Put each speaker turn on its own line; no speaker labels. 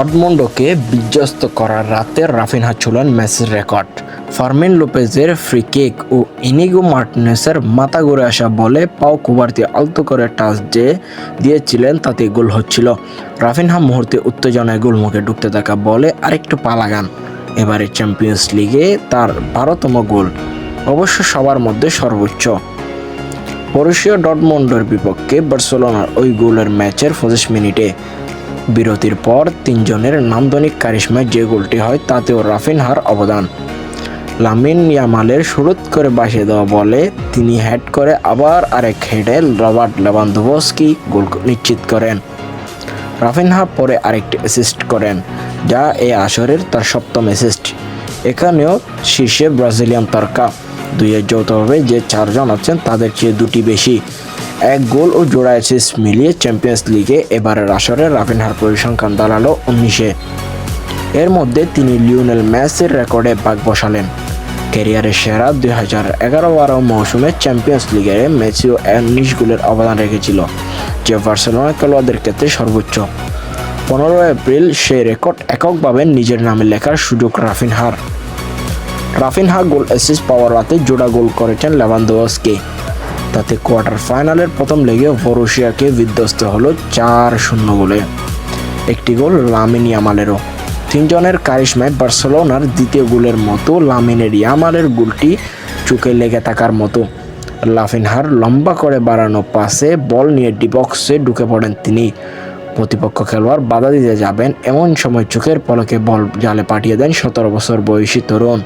ডটমন্ডোকে বিধ্বস্ত করার রাতে রাফিনহা ছুলেন মেসির রেকর্ড। ফার্মিন লোপেজের ফ্রি কিক ও ইনিগো মার্টিনেসের মাথা ঘুরে আসা বলে পাও কুবার্তি আলতো করে টাচ যে দিয়েছিলেন তাতে গোল হচ্ছিল। রাফিনহা মুহূর্তে উত্তেজনায় গোলমুখে ঢুকতে থাকা বলে আরেকটু পা লাগান। এবারে চ্যাম্পিয়ন্স লিগে তার বারোতম গোল। অবশ্য সবার মধ্যে সর্বোচ্চ। বরুশিয়া ডটমন্ডের বিপক্ষে বার্সেলোনার ওই গোলের ম্যাচের পঁচিশ মিনিটে বিরতির পর তিনজনের নান্দনিক কারিশমায় যে গোলটি হয় তাতেও রাফিনহার অবদান। লামিন ইয়ামালের শুরুত করে বাসিয়ে দেওয়া বলে তিনি হেড করে আবার আরেক হেডে রবার্ট লেভানদোভস্কি গোল নিশ্চিত করেন। রাফিনহা পরে আরেকটি অ্যাসিস্ট করেন, যা এই আসরের তার সপ্তম অ্যাসিস্ট এখানেও শীর্ষে ব্রাজিলিয়ান তারকা। দুইয়ের যৌথভাবে যে চারজন আছেন তাদের চেয়ে দুটি বেশি। এক গোল ও জোড়া অ্যাসিস্ট মিলিয়ে চ্যাম্পিয়ন্স লিগে এবারের আসরে রাফিনহার পরিসংখ্যান দাঁড়াল উনিশে। এর মধ্যে তিনি লিওনেল ম্যাসের রেকর্ডে বাগ বসালেন। ক্যারিয়ারের সেরা দুই হাজার এগারো বারো মৌসুমে চ্যাম্পিয়ন্স লিগে মেসিও উনিশ গোলের অবদান রেখেছিল, যে বার্সেলোনা খেলোয়াড়দের ক্ষেত্রে সর্বোচ্চ। পনেরো এপ্রিল সেই রেকর্ড এককভাবে নিজের নামে লেখার সুযোগ রাফিনহার। রাফিনহা গোল অ্যাসিস্ট পাওয়ার রাতে জোড়া গোল করেছেন লেভানদোয়াসকে তাতে কোয়ার্টার ফাইনালের প্রথম লেগে বরুশিয়াকে বিধ্বস্ত হলো চার শূন্য গোলে। একটি গোল লামিন ইয়ামালেরও। তিনজনের কারিশমায় বার্সেলোনার দ্বিতীয় গোলের মতো লামিনের ইয়ামালের গোলটি চোখে লেগে থাকার মতো। লাফিনহার লম্বা করে বাড়ানো পাশে বল নিয়ে ডিবক্সে ঢুকে পড়েন তিনি। প্রতিপক্ষ খেলোয়াড় বাধা দিতে যাবেন এমন সময় চোখের পলকে বল জালে পাঠিয়ে দেন সতেরো বছর বয়সী তরুণ।